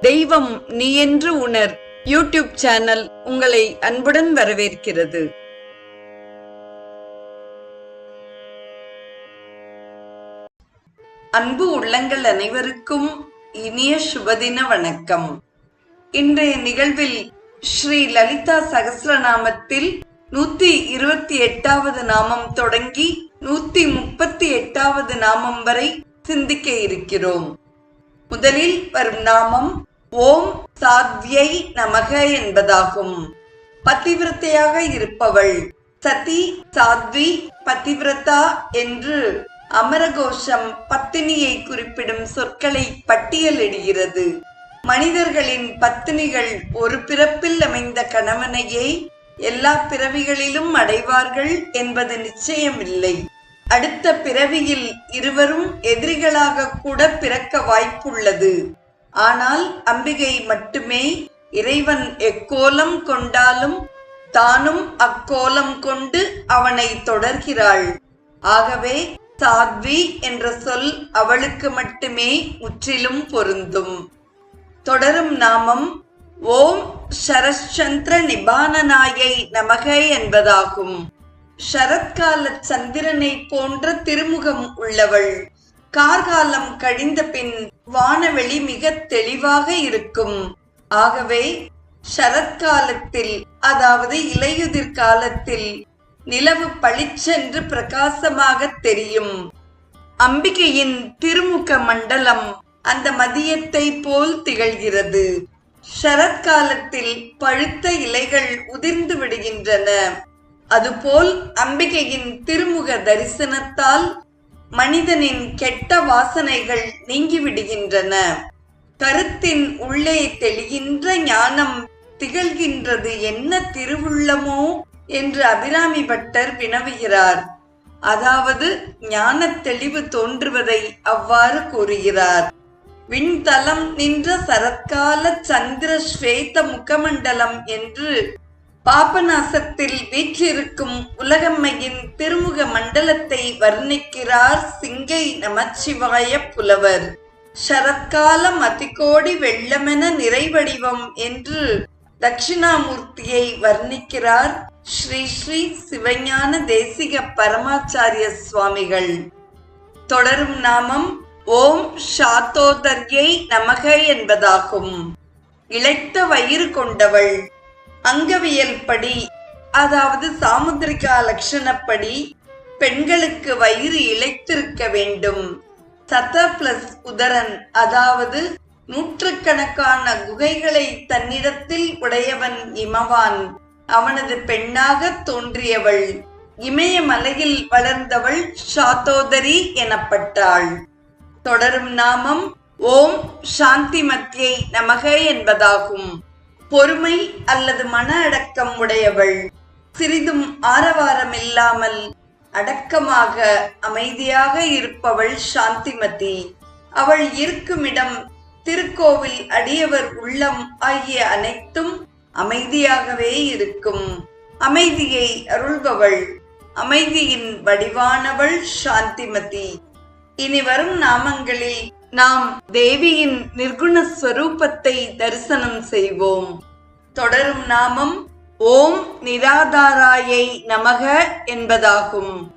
தெய்வம் நீ என்று உணர். யூடியூப் சேனல் உங்களை அன்புடன் வரவேற்கிறது. அன்பு உள்ளங்கள் அனைவருக்கும் இனிய சுபதின வணக்கம். இன்றைய நிகழ்வில் ஸ்ரீ லலிதா சகசிரநாமத்தில் நூத்தி இருபத்தி எட்டாவது நாமம் தொடங்கி நூத்தி முப்பத்தி எட்டாவது நாமம் வரை சிந்திக்க இருக்கிறோம். முதலில் வரும் நாமம் ஓம் சாத்வியை நமக என்பதாகும். பத்திவிரத்தையாக இருப்பவள். சதி சாத்வி பத்திவிரதா என்று அமரகோஷம் பத்தினியை குறிப்பிடும் சொற்களை பட்டியலிடுகிறது. மனிதர்களின் பத்தினிகள் ஒரு பிறப்பில் அமைந்த கணவனையே எல்லா பிறவிகளிலும் அடைவார்கள் என்பது நிச்சயமில்லை. அடுத்த பிறவியில் இருவரும் எதிரிகளாக கூட பிறக்க வாய்ப்புள்ளது. ஆனால் அம்பிகை மட்டுமே இறைவன் எக்கோலம் கொண்டாலும் தானும் அக்கோலம் கொண்டு அவனை தொடர்கிறாள். ஆகவே சாத்வி என்ற சொல் அவளுக்கு மட்டுமே முற்றிலும் பொருந்தும். தொடரும் நாமம் ஓம் சரச்சந்திர நிபானனாயை நமக என்பதாகும். சரத்கால சந்திரனை போன்ற திருமுகம் உள்ளவள். கார்காலம் கழிந்த பின் வானவெளி மிக தெளிவாக இருக்கும். ஆகவே சரத்காலத்தில் அதாவது இலையுதிர் காலத்தில் நிலவு பளிச்சென்று பிரகாசமாக தெரியும். அம்பிகையின் திருமுக மண்டலம் அந்த மதியத்தை போல் திகழ்கிறது. சரத்காலத்தில் பழுத்த இலைகள் உதிர்ந்து விடுகின்றன. அதுபோல் அம்பிகையின் திருமுக தரிசனத்தால் மனிதனின் கெட்ட வாசனைகள் நீங்கிவிடுகின்றன. கருத்தின் உள்ளே தெளிகின்ற ஞானம் திகழ்கின்றது. என்ன திருவுள்ளமோ என்று அபிராமி பட்டர் வினவுகிறார். அதாவது ஞான தெளிவு தோன்றுவதை அவ்வாறு கூறுகிறார். விண்தலம் நின்ற சரத்கால சந்திர ஸ்வேத முகமண்டலம் என்று பாபநாசத்தில் வீற்றிருக்கும் உலகம்மையின் திருமுக மண்டலத்தை வர்ணிக்கிறார் சிங்கை நமச்சிவாய புலவர். சரத்காலம் அதிகோடி வெள்ளமென நிறைவடிவம் என்று தட்சிணாமூர்த்தியை வர்ணிக்கிறார் ஸ்ரீ ஸ்ரீ சிவஞான தேசிக பரமாச்சாரிய சுவாமிகள். தொடரும் நாமம் ஓம் ஷாத்தோதர்யை நமக என்பதாகும். இழைத்த வயிறு கொண்டவள் அங்கவியல் படி அதாவது சாமுத்திரிகா லட்சணப்படி பெண்களுக்கு வயிறு இழைத்திருக்க வேண்டும். சத பிளஸ் உதரன் அதாவது நூற்றுக்கணக்கான குகைகளை தன்னிடத்தில் உடையவன் இமவான். அவனது பெண்ணாக தோன்றியவள். இமயமலையில் வளர்ந்தவள் ஷாத்தோதரி எனப்பட்டாள். தொடரும் நாமம் ஓம் சாந்தி மத்தியை நமக என்பதாகும். பொறுமை அல்லது மன அடக்கம் உடையவள். சிறிதும் ஆரவாரம் இல்லாமல் அடக்கமாக அமைதியாக இருப்பவள் சாந்திமதி. அவள் இருக்குமிடம் திருக்கோவில் அடியவர் உள்ளம் ஆகிய அனைத்தும் அமைதியாகவே இருக்கும். அமைதியை அருள்பவள். அமைதியின் வடிவானவள் சாந்திமதி. இனி வரும் நாமங்களில் நாம் தேவியின் நிர்குண ஸ்வரூபத்தை தரிசனம் செய்வோம். தொடரும் நாமம் ஓம் நிராதாராயை நமக என்பதாகும்.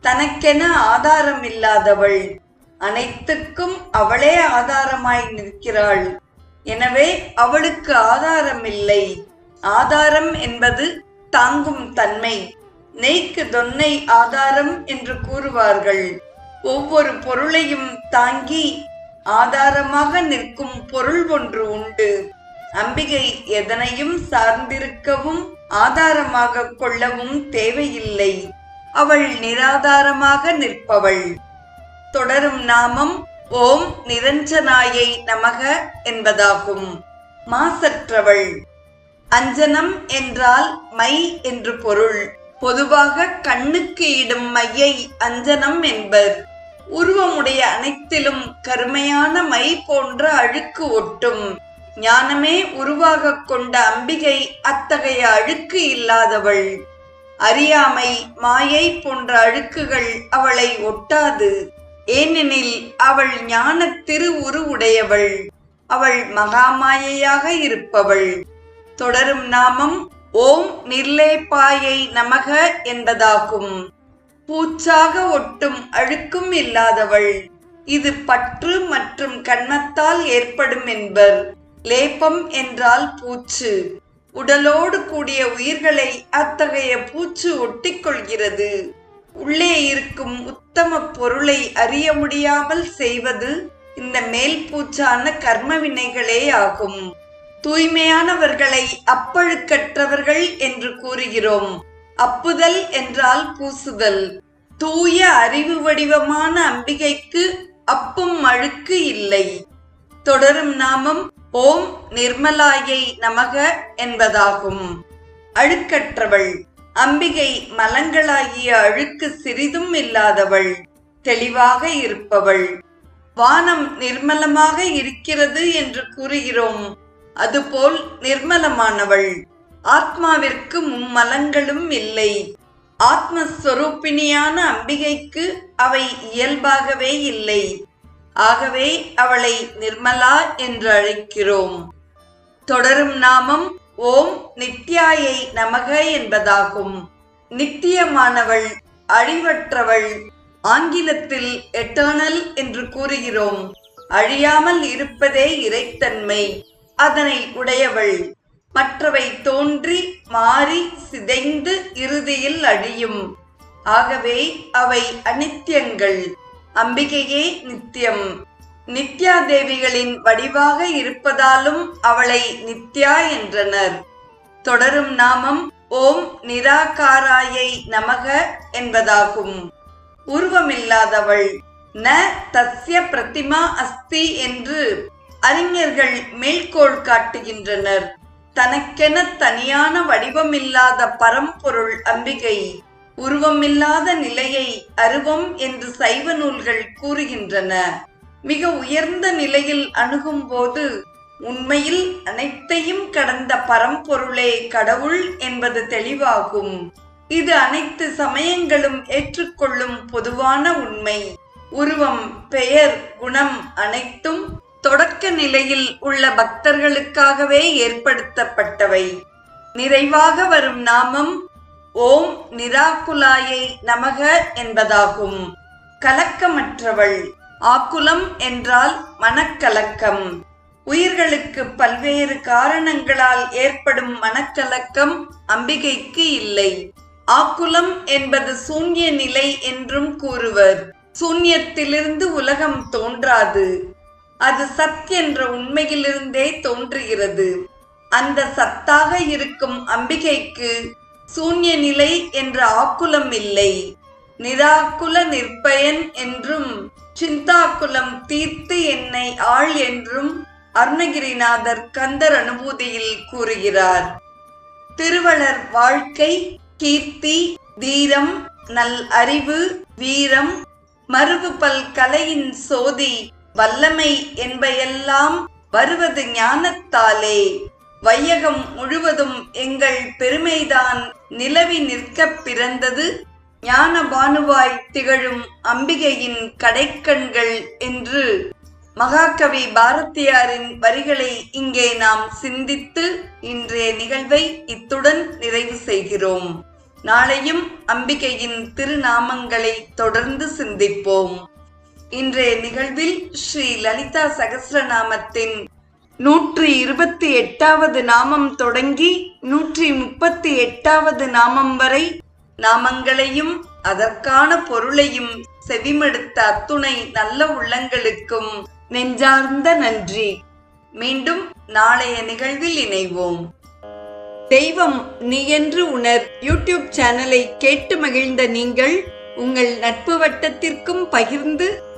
தனக்கென ஆதாரம் இல்லாதவள் அனைத்துக்கும் அவளே ஆதாரமாய் நிற்கிறாள். எனவே அவளுக்கு ஆதாரம் இல்லை ஆதாரம் என்பது தாங்கும் தன்மை. நெய்க்கு தொன்னை ஆதாரம் என்று கூறுவார்கள். ஒவ்வொரு பொருளையும் தாங்கி ஆதாரமாக நிற்கும் பொருள் ஒன்று உண்டு. அம்பிகை எதனையும் சார்ந்திருக்கவும் ஆதாரமாக கொள்ளவும் தேவையில்லை. அவள் நிராதாரமாக நிற்பவள். தொடரும் நாமம் ஓம் நிரஞ்சனாயை நமக என்பதாகும். மாசற்றவள். அஞ்சனம் என்றால் மை என்று பொருள். பொதுவாக கண்ணுக்கு இடும் மையை அஞ்சனம் என்பர். உருவமுடைய அனைத்திலும் கருமையான மை போன்ற அழுக்கு ஒட்டும். ஞானமே உருவாக கொண்ட அம்பிகை அத்தகைய அழுக்கு இல்லாதவள். அறியாமை மாயை போன்ற அழுக்குகள் அவளை ஒட்டாது. ஏனெனில் அவள் ஞான திரு உருவுடையவள் அவள் மகாமாயையாக இருப்பவள். தொடரும் நாமம் ஓம் நிர்லேபாயை நமக என்பதாகும். பூச்சாக ஒட்டும் அழுக்கும் இல்லாதவள். இது பற்று மற்றும் கண்ணத்தால் ஏற்படும் என்பர். லேப்பம் என்றால் பூச்சு. உடலோடு கூடிய உயிர்களை அத்தகைய பூச்சு ஒட்டிக்கொள்கிறது உள்ளே இருக்கும் உத்தம பொருளை அறிய முடியாமல் செய்வது இந்த மேல் பூச்சான கர்ம வினைகளே ஆகும். தூய்மையானவர்களை அப்பழுக்கற்றவர்கள் என்று கூறுகிறோம். அப்புதல் என்றால் பூசுதல். தூய அறிவு வடிவமான அம்பிகைக்கு அப்பும் அழுக்கு இல்லை. தொடரும் நாமம் ஓம் நிர்மலாயை நமக என்பதாகும். அழுக்கற்றவள். அம்பிகை மலங்களாகிய அழுக்கு சிறிதும் இல்லாதவள். தெளிவாக இருப்பவள். வானம் நிர்மலமாக இருக்கிறது என்று கூறுகிறோம். அதுபோல் நிர்மலமானவள். ஆத்மாவிற்கு மும்மலங்களும் இல்லை. ஆத்மஸ்வரூபிணியான அம்பிகைக்கு அவை இயல்பாகவே இல்லை. ஆகவே அவளை நிர்மலா என்று அழைக்கிறோம். தொடரும் நாமம் ஓம் நித்யாயை நமக என்பதாகும். நித்தியமானவள் அழிவற்றவள் ஆங்கிலத்தில் எட்டர்னல் என்று கூறுகிறோம். அழியாமல் இருப்பதே இறைத்தன்மை. அதனை உடையவள். மற்றவை தோன்றி மாறி சிதைந்து இறுதியில் அழியும். ஆகவே அவை அனித்தியங்கள் அம்பிகையே நித்தியம் நித்யா தேவிகளின் வடிவாக இருப்பதாலும் அவளை நித்யா என்றனர். தொடரும் நாமம் ஓம் நிராகாராயை நமக என்பதாகும். உருவமில்லாதவள். ந தஸ்ய பிரதிமா அஸ்தி என்று அறிஞர்கள் மேல்கோள் காட்டுகின்றனர். தனக்கென தனியான வடிவமில்லாத பரம்பொருள் அம்பிகை உருவமில்லாத நிலையை அருவம் என்று சைவ நூல்கள் கூறுகின்றன. மிக உயர்ந்த நிலையில் அணுகும் போது உண்மையில் அனைத்தையும் கடந்த பரம்பொருளே கடவுள் என்பது தெளிவாகும். இது அனைத்து சமயங்களும் ஏற்றுக்கொள்ளும் பொதுவான உண்மை. உருவம் பெயர் குணம் அனைத்தும் தொடக்க நிலையில் உள்ள பக்தர்களுக்காகவே ஏற்படுத்தப்பட்டவை. நிறைவாக வரும் நாமம் ஓம் நிராகுலாயை நமக என்பதாகும். கலக்கமற்றவள். ஆக்குலம் என்றால் மனக்கலக்கம். உயிர்களுக்கு பல்வேறு காரணங்களால் ஏற்படும் மனக்கலக்கம் அம்பிகைக்கு இல்லை. ஆக்குலம் என்பது சூன்ய நிலை என்றும் கூறுவர். சூன்யத்திலிருந்து உலகம் தோன்றாது. அது சத் என்ற உண்மையிலிருந்தே தோன்றுகிறது. அந்த சத்தாக இருக்கும் அம்பிகைக்கு சூன்ய நிலை என்ற ஆக்குலம் இல்லை. நிராக்குல நிற்பயன் என்றும் சிந்தாக்குலம் தீர்த்து என்னை ஆள் என்றும் அருணகிரிநாதர் கந்தர் அனுபூதியில் கூறுகிறார். திருவளர் வாழ்க்கை கீர்த்தி தீரம் நல் அறிவு வீரம் மறுவு பல் கலையின் சோதி வல்லமை என்பையெல்லாம் வருவது ஞானத்தாலே. வையகம் முழுவதும் எங்கள் பெருமைதான் நிலவி நிற்கப் பிறந்தது. ஞான பானுவாய் திகழும் அம்பிகையின் கடைக்கண்கள் என்று மகாகவி பாரதியாரின் வரிகளை இங்கே நாம் சிந்தித்து இன்றைய நிகழ்வை இத்துடன் நிறைவு செய்கிறோம். நாளையும் அம்பிகையின் திருநாமங்களை தொடர்ந்து சிந்திப்போம். இன்றைய நிகழ்வில் ஸ்ரீ லலிதா சகசிரநாமத்தின் நூற்றி இருபத்தி எட்டாவது நாமம் தொடங்கி நூற்றி முப்பத்தி எட்டாவது நாமம் வரை நாமங்களையும் அதற்கான பொருளையும் செவிமடுத்த அத்துணை நல்ல உள்ளங்களுக்கும் நெஞ்சார்ந்த நன்றி. மீண்டும் நாளைய நிகழ்வில் இணைவோம். தெய்வம் நீ என்று உணர் யூடியூப் சேனலை கேட்டு மகிழ்ந்த நீங்கள் உங்கள் நட்பு வட்டத்திற்கும் பகிர்ந்து